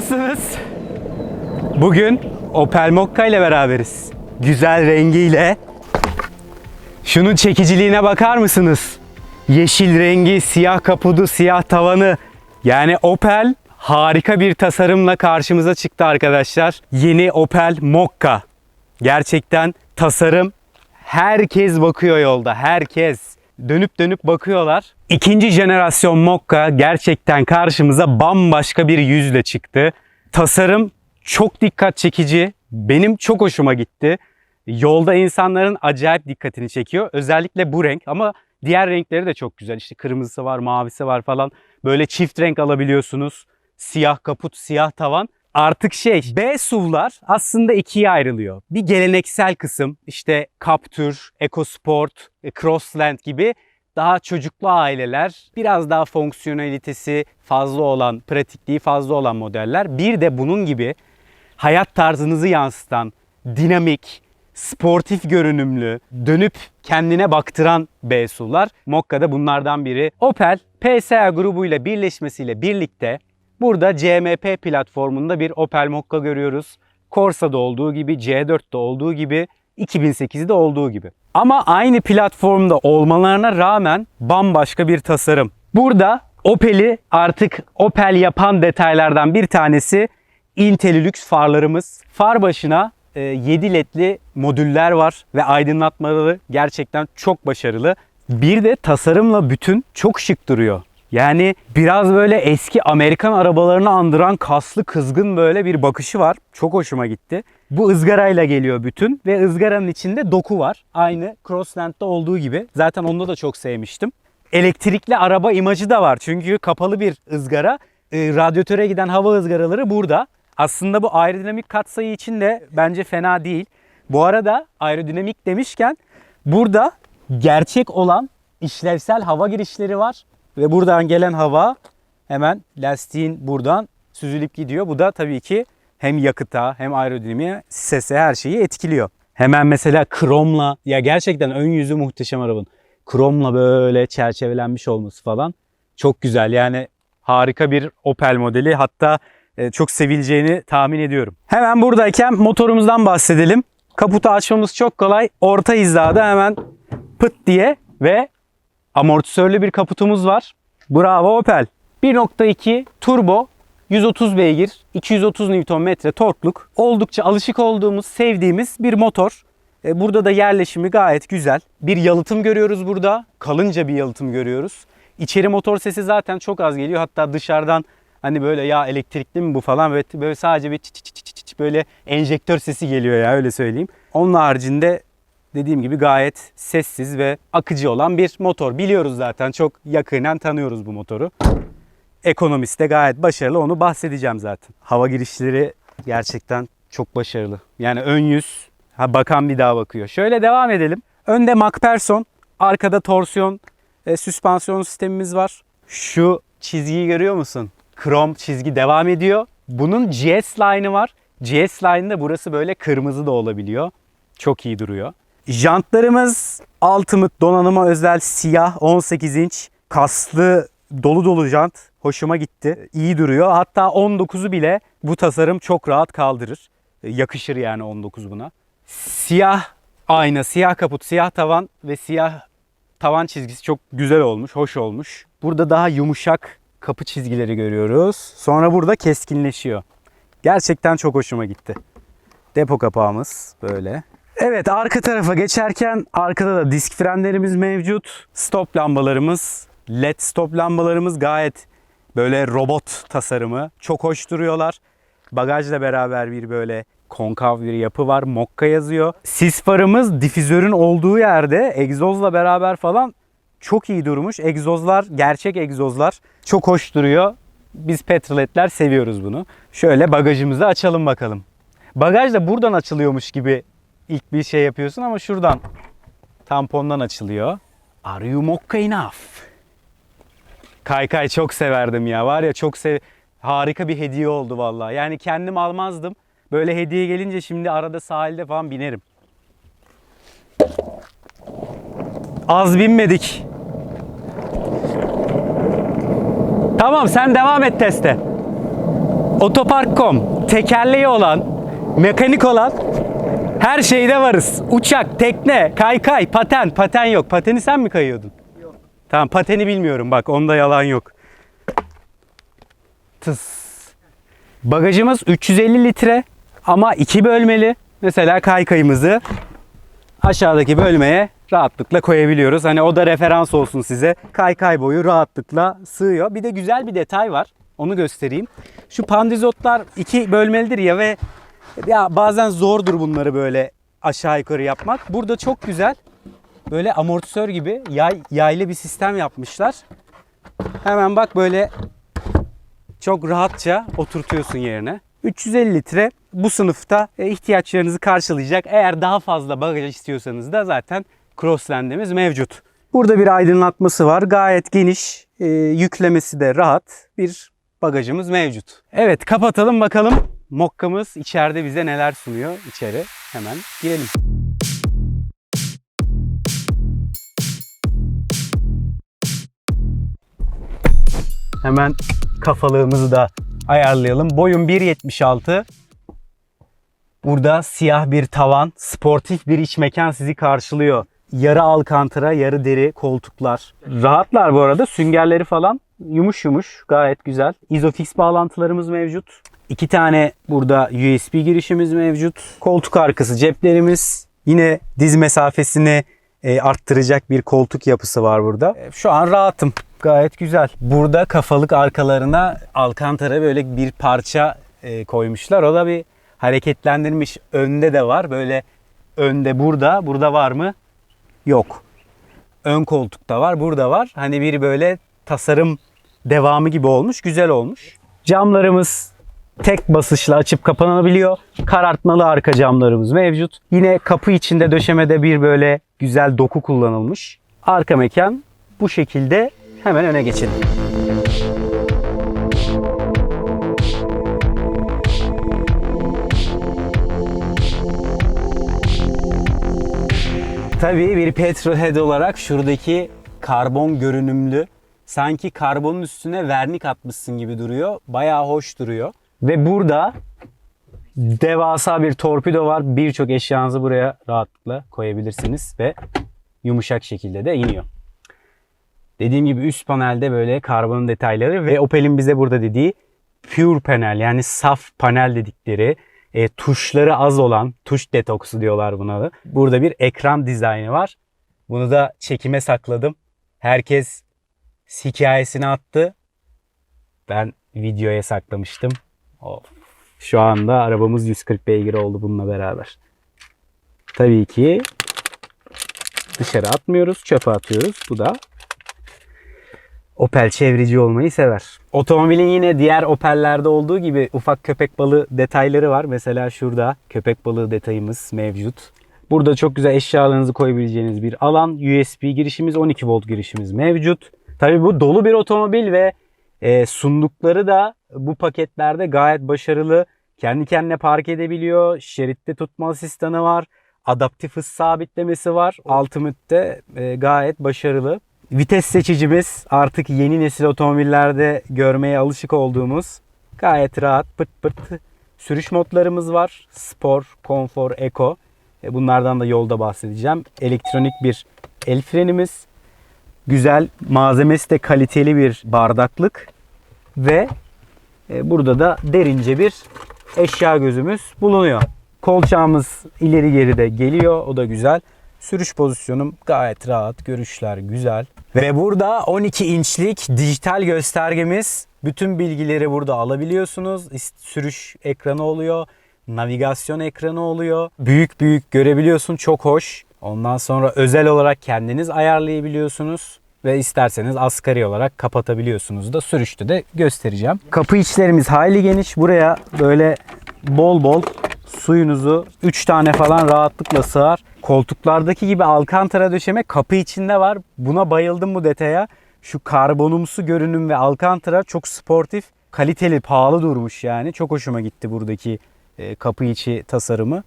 Nasılsınız? Bugün Opel Mokka ile beraberiz. Güzel rengiyle. Şunun çekiciliğine bakar mısınız? Yeşil rengi, siyah kapudu, siyah tavanı. Yani Opel harika bir tasarımla karşımıza çıktı arkadaşlar. Yeni Opel Mokka. Gerçekten tasarım herkes bakıyor yolda. Herkes dönüp dönüp bakıyorlar. İkinci jenerasyon Mokka gerçekten karşımıza bambaşka bir yüzle çıktı. Tasarım çok dikkat çekici. Benim çok hoşuma gitti. Yolda insanların acayip dikkatini çekiyor. Özellikle bu renk ama diğer renkleri de çok güzel. İşte kırmızısı var, mavisi var falan. Böyle çift renk alabiliyorsunuz. Siyah kaput, siyah tavan. Artık şey B SUV'lar aslında ikiye ayrılıyor. Bir geleneksel kısım işte Captur, EcoSport, e, Crossland gibi daha çocuklu aileler, biraz daha fonksiyonelitesi fazla olan, pratikliği fazla olan modeller. Bir de bunun gibi hayat tarzınızı yansıtan, dinamik, sportif görünümlü, dönüp kendine baktıran B SUV'lar. Mokka da bunlardan biri. Opel, PSA grubuyla birleşmesiyle birlikte burada CMP platformunda bir Opel Mokka görüyoruz. Corsa'da olduğu gibi, C4'te olduğu gibi, 2008'de olduğu gibi. Ama aynı platformda olmalarına rağmen bambaşka bir tasarım. Burada Opel'i artık Opel yapan detaylardan bir tanesi Intellilux farlarımız. Far başına e, 7 ledli modüller var ve aydınlatmaları gerçekten çok başarılı. Bir de tasarımla bütün çok şık duruyor. Yani biraz böyle eski Amerikan arabalarını andıran kaslı kızgın böyle bir bakışı var. Çok hoşuma gitti. Bu ızgarayla geliyor bütün ve ızgaranın içinde doku var. Aynı Crossland'da olduğu gibi. Zaten onu da çok sevmiştim. Elektrikli araba imajı da var. Çünkü kapalı bir ızgara. E, radyatöre giden hava ızgaraları burada. Aslında bu aerodinamik katsayı için de bence fena değil. Bu arada aerodinamik demişken burada gerçek olan işlevsel hava girişleri var. Ve buradan gelen hava hemen lastiğin buradan süzülüp gidiyor. Bu da tabii ki hem yakıta hem aerodinamiğe, sese her şeyi etkiliyor. Hemen mesela kromla ya gerçekten ön yüzü muhteşem arabanın. Kromla böyle çerçevelenmiş olması falan çok güzel. Yani harika bir Opel modeli. Hatta e, çok sevileceğini tahmin ediyorum. Hemen buradayken motorumuzdan bahsedelim. Kaputu açmamız çok kolay. Orta hizada hemen pıt diye ve amortisörlü bir kaputumuz var. Bravo Opel. 1.2 turbo 130 beygir, 230 Nm torkluk. Oldukça alışık olduğumuz, sevdiğimiz bir motor. E, Burada da yerleşimi gayet güzel. Bir yalıtım görüyoruz burada. Kalınca bir yalıtım görüyoruz. İçeri motor sesi zaten çok az geliyor. Hatta dışarıdan hani böyle ya elektrikli mi bu falan böyle, sadece bir çı çı çı çı çı böyle enjektör sesi geliyor ya öyle söyleyeyim. Onun haricinde dediğim gibi gayet sessiz ve akıcı olan bir motor. Biliyoruz zaten çok yakinen tanıyoruz bu motoru. Ekonomisi de gayet başarılı onu bahsedeceğim zaten. Hava girişleri gerçekten çok başarılı. Yani ön yüz ha bakan bir daha bakıyor. Şöyle devam edelim. Önde MacPherson, arkada torsiyon e, süspansiyon sistemimiz var. Şu çizgiyi görüyor musun? Krom çizgi devam ediyor. Bunun GS line'ı var. GS line'da burası böyle kırmızı da olabiliyor. Çok iyi duruyor. Jantlarımız Ultimate donanıma özel siyah 18 inç kaslı dolu dolu jant. Hoşuma gitti. İyi duruyor. Hatta 19'u bile bu tasarım çok rahat kaldırır. E, Yakışır yani 19 buna. Siyah ayna, siyah kaput, siyah tavan ve siyah tavan çizgisi çok güzel olmuş, hoş olmuş. Burada daha yumuşak kapı çizgileri görüyoruz. Sonra burada keskinleşiyor. Gerçekten çok hoşuma gitti. Depo kapağımız böyle. Evet arka tarafa geçerken arkada da disk frenlerimiz mevcut. Stop lambalarımız, led stop lambalarımız gayet böyle robot tasarımı. Çok hoş duruyorlar. Bagajla beraber bir böyle konkav bir yapı var. Mokka yazıyor. Sis farımız difüzörün olduğu yerde egzozla beraber falan çok iyi durmuş. Egzozlar gerçek egzozlar. Çok hoş duruyor. Biz petroletler seviyoruz bunu. Şöyle bagajımızı açalım bakalım. Bagaj da buradan açılıyormuş gibi ilk bir şey yapıyorsun ama şuradan tampondan açılıyor. Are you Mokka enough? Kaykay çok severdim ya. Var ya çok sev harika bir hediye oldu vallahi. Yani kendim almazdım. Böyle hediye gelince şimdi arada sahilde falan binerim. Az binmedik. Tamam sen devam et teste. Otopark.com tekerleği olan, mekanik olan her şeyde varız. Uçak, tekne, kaykay, paten. Paten yok. Pateni sen mi kayıyordun? Yok. Tamam pateni bilmiyorum bak onda yalan yok. Tıs. Bagajımız 350 litre ama iki bölmeli. Mesela kaykayımızı aşağıdaki bölmeye rahatlıkla koyabiliyoruz. Hani o da referans olsun size. Kaykay boyu rahatlıkla sığıyor. Bir de güzel bir detay var. Onu göstereyim. Şu pandizotlar iki bölmelidir ya ve ya bazen zordur bunları böyle aşağı yukarı yapmak. Burada çok güzel böyle amortisör gibi yay, yaylı bir sistem yapmışlar. Hemen bak böyle çok rahatça oturtuyorsun yerine. 350 litre bu sınıfta e, ihtiyaçlarınızı karşılayacak. Eğer daha fazla bagaj istiyorsanız da zaten Crossland'imiz mevcut. Burada bir aydınlatması var. Gayet geniş, e, yüklemesi de rahat bir bagajımız mevcut. Evet kapatalım bakalım Mokka'mız içeride bize neler sunuyor. İçeri hemen girelim. Hemen kafalığımızı da ayarlayalım. Boyum 1.76. Burada siyah bir tavan, sportif bir iç mekan sizi karşılıyor. Yarı alkantara, yarı deri koltuklar. Rahatlar bu arada. Süngerleri falan yumuş yumuş. Gayet güzel. Isofix bağlantılarımız mevcut. İki tane burada USB girişimiz mevcut. Koltuk arkası ceplerimiz. Yine diz mesafesini e, arttıracak bir koltuk yapısı var burada. E, Şu an rahatım. Gayet güzel. Burada kafalık arkalarına alkantara böyle bir parça e, koymuşlar. O da bir hareketlendirmiş. Önde de var. Böyle önde burada. Burada var mı? Yok. Ön koltukta var. Burada var. Hani bir böyle tasarım devamı gibi olmuş. Güzel olmuş. Camlarımız tek basışla açıp kapanabiliyor. Karartmalı arka camlarımız mevcut. Yine kapı içinde döşemede bir böyle güzel doku kullanılmış. Arka mekan bu şekilde hemen öne geçelim. Tabii bir petrolhead olarak şuradaki karbon görünümlü sanki karbonun üstüne vernik atmışsın gibi duruyor. Bayağı hoş duruyor. Ve burada devasa bir torpido var. Birçok eşyanızı buraya rahatlıkla koyabilirsiniz ve yumuşak şekilde de iniyor. Dediğim gibi üst panelde böyle karbon detayları ve Opel'in bize burada dediği pure panel yani saf panel dedikleri e, tuşları az olan tuş detoksu diyorlar buna da. Burada bir ekran dizaynı var. Bunu da çekime sakladım. Herkes hikayesini attı. Ben videoya saklamıştım. Of. Şu anda arabamız 140 beygir oldu bununla beraber. Tabii ki dışarı atmıyoruz, çöpe atıyoruz. Bu da Opel çevreci olmayı sever. Otomobilin yine diğer Opel'lerde olduğu gibi ufak köpek balığı detayları var. Mesela şurada köpek balığı detayımız mevcut. Burada çok güzel eşyalarınızı koyabileceğiniz bir alan. USB girişimiz, 12 volt girişimiz mevcut. Tabii bu dolu bir otomobil ve e, sundukları da bu paketlerde gayet başarılı. Kendi kendine park edebiliyor. Şeritte tutma asistanı var. Adaptif hız sabitlemesi var. Ultimate'de e, gayet başarılı. Vites seçicimiz artık yeni nesil otomobillerde görmeye alışık olduğumuz gayet rahat pırt pırt sürüş modlarımız var. Spor, konfor, eko. E, Bunlardan da yolda bahsedeceğim. Elektronik bir el frenimiz. Güzel malzemesi de kaliteli bir bardaklık. Ve e, burada da derince bir eşya gözümüz bulunuyor. Kolçağımız ileri geri de geliyor. O da güzel. Sürüş pozisyonum gayet rahat. Görüşler güzel. Ve burada 12 inçlik dijital göstergemiz. Bütün bilgileri burada alabiliyorsunuz. Sürüş ekranı oluyor. Navigasyon ekranı oluyor. Büyük büyük görebiliyorsun. Çok hoş. Ondan sonra özel olarak kendiniz ayarlayabiliyorsunuz. Ve isterseniz asgari olarak kapatabiliyorsunuz da sürüşte de göstereceğim. Kapı içlerimiz hayli geniş. Buraya böyle bol bol suyunuzu 3 tane falan rahatlıkla sığar. Koltuklardaki gibi alkantara döşeme kapı içinde var. Buna bayıldım bu detaya. Şu karbonumsu görünüm ve alkantara çok sportif, kaliteli, pahalı durmuş yani. Çok hoşuma gitti buradaki e, kapı içi tasarımı.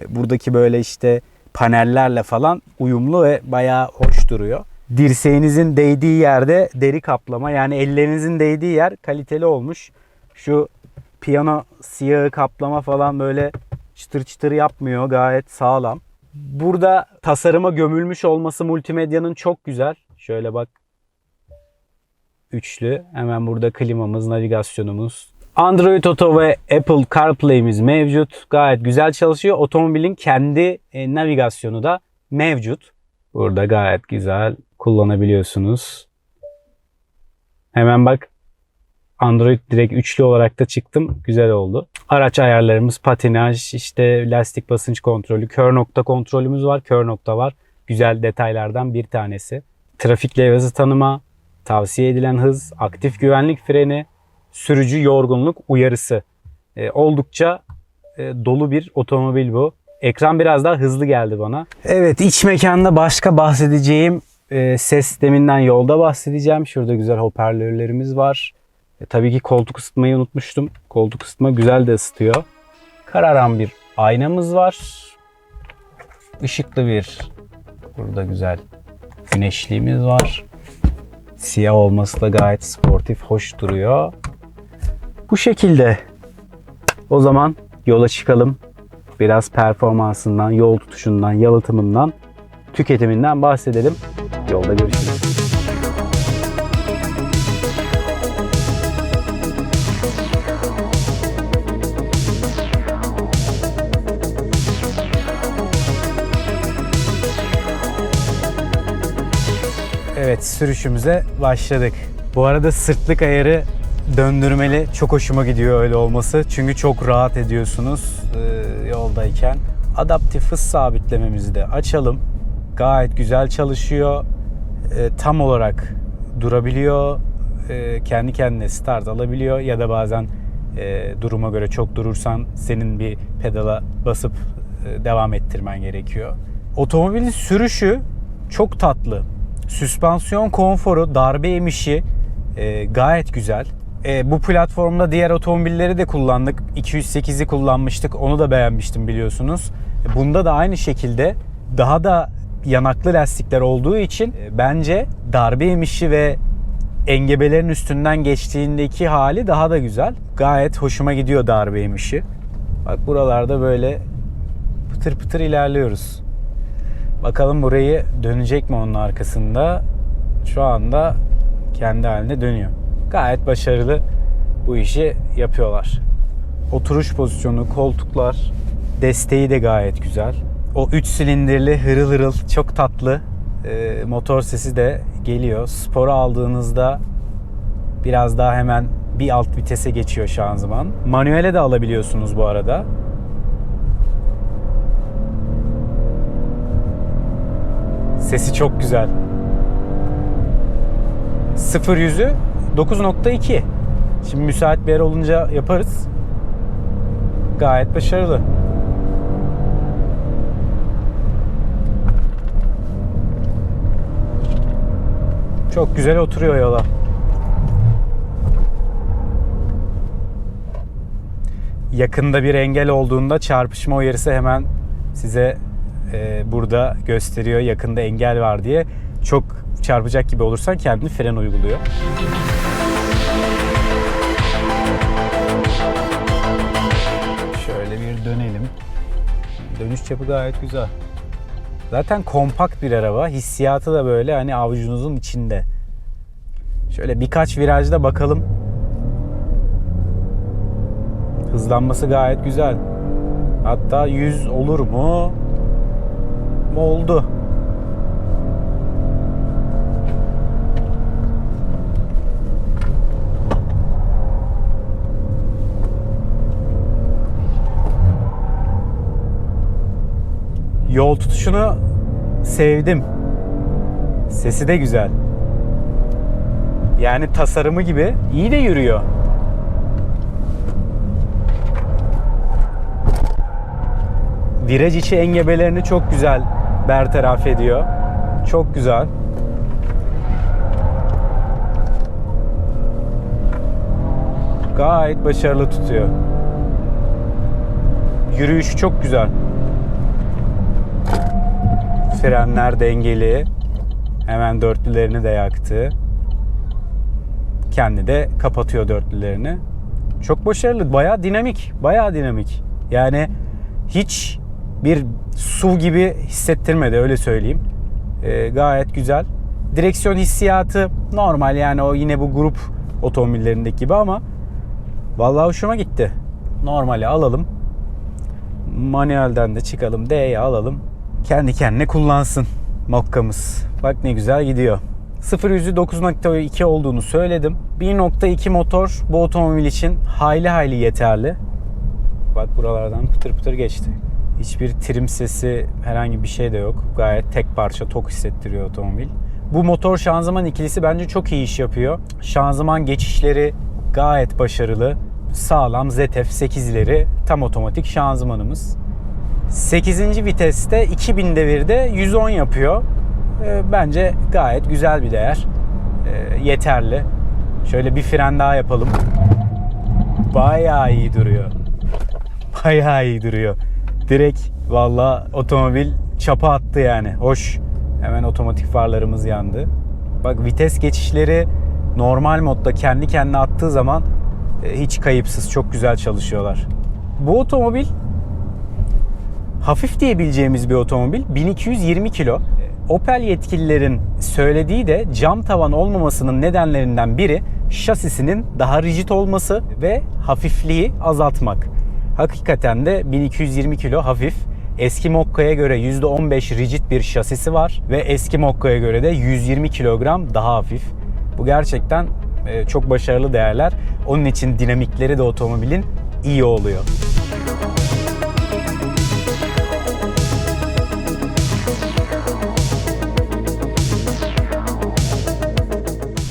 E, Buradaki böyle işte panellerle falan uyumlu ve bayağı hoş duruyor. dirseğinizin değdiği yerde deri kaplama yani ellerinizin değdiği yer kaliteli olmuş. Şu piyano siyahı kaplama falan böyle çıtır çıtır yapmıyor. Gayet sağlam. Burada tasarıma gömülmüş olması multimedyanın çok güzel. Şöyle bak. Üçlü. Hemen burada klimamız, navigasyonumuz. Android Auto ve Apple CarPlay'imiz mevcut. Gayet güzel çalışıyor. Otomobilin kendi e, navigasyonu da mevcut. Burada gayet güzel kullanabiliyorsunuz. Hemen bak Android direkt üçlü olarak da çıktım. Güzel oldu. Araç ayarlarımız, patinaj, işte lastik basınç kontrolü, kör nokta kontrolümüz var. Kör nokta var. Güzel detaylardan bir tanesi. Trafik levhası tanıma, tavsiye edilen hız, aktif güvenlik freni, sürücü yorgunluk uyarısı. E, oldukça e, dolu bir otomobil bu. Ekran biraz daha hızlı geldi bana. Evet iç mekanda başka bahsedeceğim e, ses sisteminden yolda bahsedeceğim. Şurada güzel hoparlörlerimiz var. E, tabii ki koltuk ısıtmayı unutmuştum. Koltuk ısıtma güzel de ısıtıyor. Kararan bir aynamız var. Işıklı bir burada güzel güneşliğimiz var. Siyah olması da gayet sportif, hoş duruyor. Bu şekilde. O zaman yola çıkalım. Biraz performansından, yol tutuşundan, yalıtımından, tüketiminden bahsedelim. Yolda görüşürüz. Evet sürüşümüze başladık. Bu arada sırtlık ayarı döndürmeli çok hoşuma gidiyor öyle olması. Çünkü çok rahat ediyorsunuz e, yoldayken. Adaptif hız sabitlememizi de açalım. Gayet güzel çalışıyor. E, tam olarak durabiliyor. E, kendi kendine start alabiliyor ya da bazen e, duruma göre çok durursan senin bir pedala basıp e, devam ettirmen gerekiyor. Otomobilin sürüşü çok tatlı. Süspansiyon konforu, darbe emişi e, gayet güzel. E, bu platformda diğer otomobilleri de kullandık. 208'i kullanmıştık. Onu da beğenmiştim biliyorsunuz. E, Bunda da aynı şekilde daha da yanaklı lastikler olduğu için e, bence darbe emişi ve engebelerin üstünden geçtiğindeki hali daha da güzel. Gayet hoşuma gidiyor darbe emişi. Bak buralarda böyle pıtır pıtır ilerliyoruz. Bakalım burayı dönecek mi onun arkasında? Şu anda kendi haline dönüyor. Gayet başarılı bu işi yapıyorlar. Oturuş pozisyonu, koltuklar, desteği de gayet güzel. O 3 silindirli hırıl hırıl çok tatlı e, motor sesi de geliyor. Spora aldığınızda biraz daha hemen bir alt vitese geçiyor şanzıman. Manuele de alabiliyorsunuz bu arada. Sesi çok güzel. 0 yüzü 9.2. Şimdi müsait bir yer olunca yaparız. Gayet başarılı. Çok güzel oturuyor yola. Yakında bir engel olduğunda çarpışma uyarısı hemen size e, burada gösteriyor yakında engel var diye. Çok çarpacak gibi olursan kendini fren uyguluyor. Şöyle bir dönelim. Dönüş çapı gayet güzel. Zaten kompakt bir araba. Hissiyatı da böyle hani avucunuzun içinde. Şöyle birkaç virajda bakalım. Hızlanması gayet güzel. Hatta 100 olur mu? Oldu. Yol tutuşunu sevdim. Sesi de güzel. Yani tasarımı gibi iyi de yürüyor. Viraj içi engebelerini çok güzel bertaraf ediyor. Çok güzel. Gayet başarılı tutuyor. Yürüyüşü çok güzel. Frenler dengeli. Hemen dörtlülerini de yaktı. Kendi de kapatıyor dörtlülerini. Çok başarılı. Bayağı dinamik. Bayağı dinamik. Yani hiç bir su gibi hissettirmedi öyle söyleyeyim. Ee, gayet güzel. Direksiyon hissiyatı normal yani o yine bu grup otomobillerindeki gibi ama vallahi hoşuma gitti. Normali alalım. Manuelden de çıkalım. D'ye alalım. Kendi kendine kullansın Mokka'mız. Bak ne güzel gidiyor. 0 yüzü 9.2 olduğunu söyledim. 1.2 motor bu otomobil için hayli hayli yeterli. Bak buralardan pıtır pıtır geçti. Hiçbir trim sesi herhangi bir şey de yok. Gayet tek parça tok hissettiriyor otomobil. Bu motor şanzıman ikilisi bence çok iyi iş yapıyor. Şanzıman geçişleri gayet başarılı. Sağlam ZF 8'leri tam otomatik şanzımanımız. 8. viteste 2000 devirde 110 yapıyor. Ee, Bence gayet güzel bir değer. Ee, Yeterli. Şöyle bir fren daha yapalım. Bayağı iyi duruyor. Bayağı iyi duruyor. Direkt valla otomobil çapa attı yani. Hoş. Hemen otomatik farlarımız yandı. Bak vites geçişleri normal modda kendi kendine attığı zaman e, hiç kayıpsız çok güzel çalışıyorlar. Bu otomobil hafif diyebileceğimiz bir otomobil. 1220 kilo. Opel yetkililerin söylediği de cam tavan olmamasının nedenlerinden biri şasisinin daha rigid olması ve hafifliği azaltmak. Hakikaten de 1220 kilo hafif. Eski Mokka'ya göre %15 rigid bir şasisi var ve eski Mokka'ya göre de 120 kilogram daha hafif. Bu gerçekten e, çok başarılı değerler. Onun için dinamikleri de otomobilin iyi oluyor.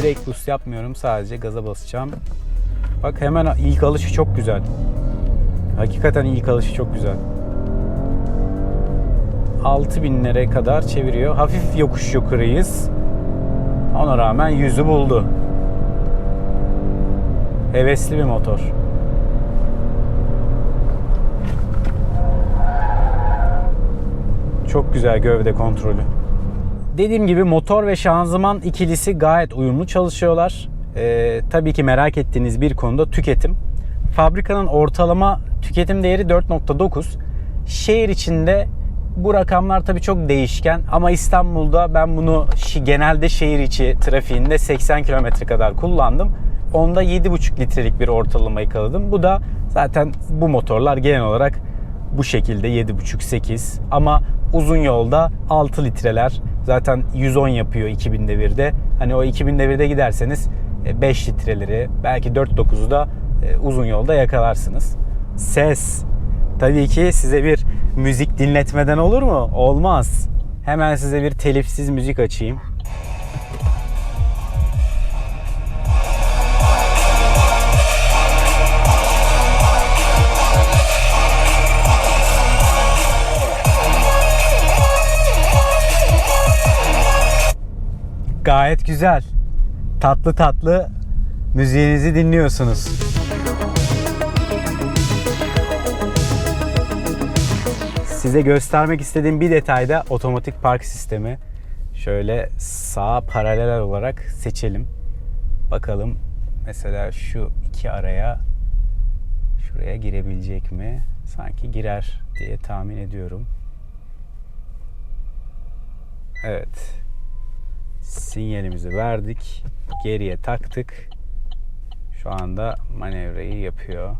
Brake boost yapmıyorum. Sadece gaza basacağım. Bak hemen ilk alışı çok güzel. Hakikaten ilk alışı çok güzel. 6000'lere kadar çeviriyor. Hafif yokuş yukarıyız. Ona rağmen yüzü buldu. Hevesli bir motor. Çok güzel gövde kontrolü. Dediğim gibi motor ve şanzıman ikilisi gayet uyumlu çalışıyorlar. Ee, tabii ki merak ettiğiniz bir konuda tüketim. Fabrikanın ortalama tüketim değeri 4.9. Şehir içinde bu rakamlar tabii çok değişken ama İstanbul'da ben bunu genelde şehir içi trafiğinde 80 km kadar kullandım. Onda 7,5 litrelik bir ortalama yakaladım. Bu da zaten bu motorlar genel olarak bu şekilde 7,5-8 ama uzun yolda 6 litreler zaten 110 yapıyor 2000 devirde. Hani o 2000 devirde giderseniz e, 5 litreleri belki 4.9'u da e, uzun yolda yakalarsınız. Ses. Tabii ki size bir müzik dinletmeden olur mu? Olmaz. Hemen size bir telifsiz müzik açayım. Gayet güzel. Tatlı tatlı müziğinizi dinliyorsunuz. Size göstermek istediğim bir detay da otomatik park sistemi. Şöyle sağa paralel olarak seçelim. Bakalım mesela şu iki araya şuraya girebilecek mi? Sanki girer diye tahmin ediyorum. Evet. Sinyalimizi verdik. Geriye taktık. Şu anda manevrayı yapıyor.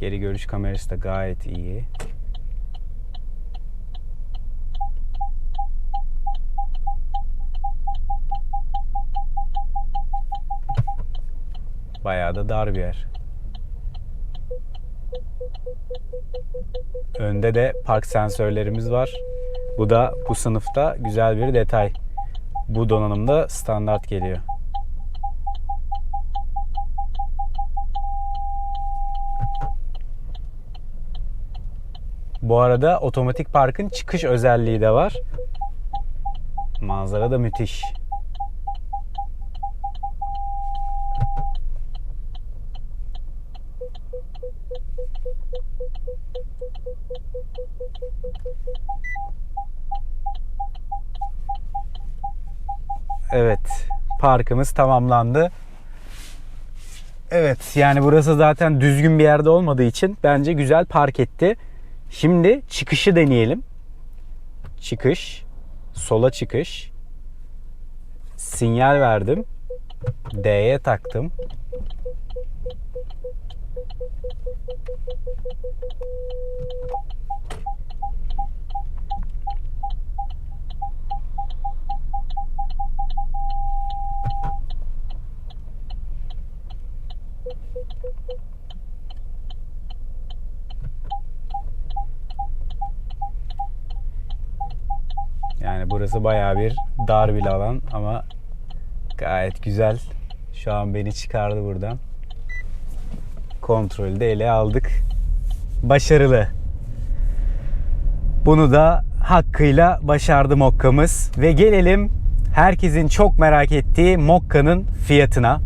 Geri görüş kamerası da gayet iyi. Bayağı da dar bir yer. Önde de park sensörlerimiz var. Bu da bu sınıfta güzel bir detay. Bu donanımda standart geliyor. Bu arada otomatik parkın çıkış özelliği de var. Manzara da müthiş. Evet. Parkımız tamamlandı. Evet yani burası zaten düzgün bir yerde olmadığı için bence güzel park etti. Şimdi çıkışı deneyelim. Çıkış. Sola çıkış. Sinyal verdim. D'ye taktım. Yani burası bayağı bir dar bir alan ama gayet güzel. Şu an beni çıkardı buradan. Kontrolü de ele aldık. Başarılı. Bunu da hakkıyla başardı Mokka'mız. Ve gelelim herkesin çok merak ettiği Mokka'nın fiyatına.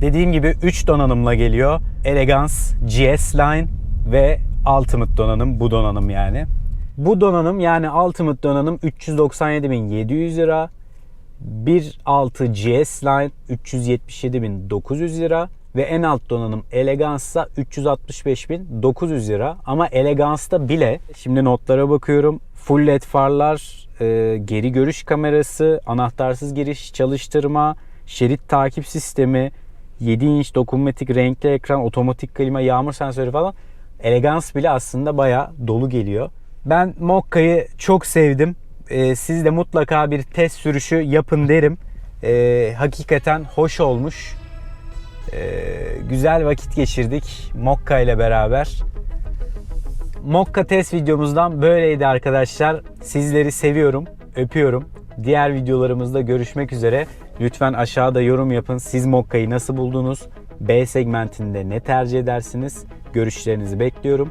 Dediğim gibi 3 donanımla geliyor. Elegance, GS Line ve Ultimate donanım. Bu donanım yani. Bu donanım yani Ultimate donanım 397.700 lira. 1.6 GS Line 377.900 lira ve en alt donanım Elegance'sa 365.900 lira. Ama Elegance'da bile şimdi notlara bakıyorum. Full led farlar, e, geri görüş kamerası, anahtarsız giriş çalıştırma, şerit takip sistemi, 7 inç dokunmatik renkli ekran, otomatik klima, yağmur sensörü falan. Elegance bile aslında baya dolu geliyor. Ben Mokka'yı çok sevdim. Ee, siz de mutlaka bir test sürüşü yapın derim. Ee, hakikaten hoş olmuş. Ee, güzel vakit geçirdik Mokka ile beraber. Mokka test videomuzdan böyleydi arkadaşlar. Sizleri seviyorum, öpüyorum. Diğer videolarımızda görüşmek üzere. Lütfen aşağıda yorum yapın. Siz Mokka'yı nasıl buldunuz? B segmentinde ne tercih edersiniz? Görüşlerinizi bekliyorum.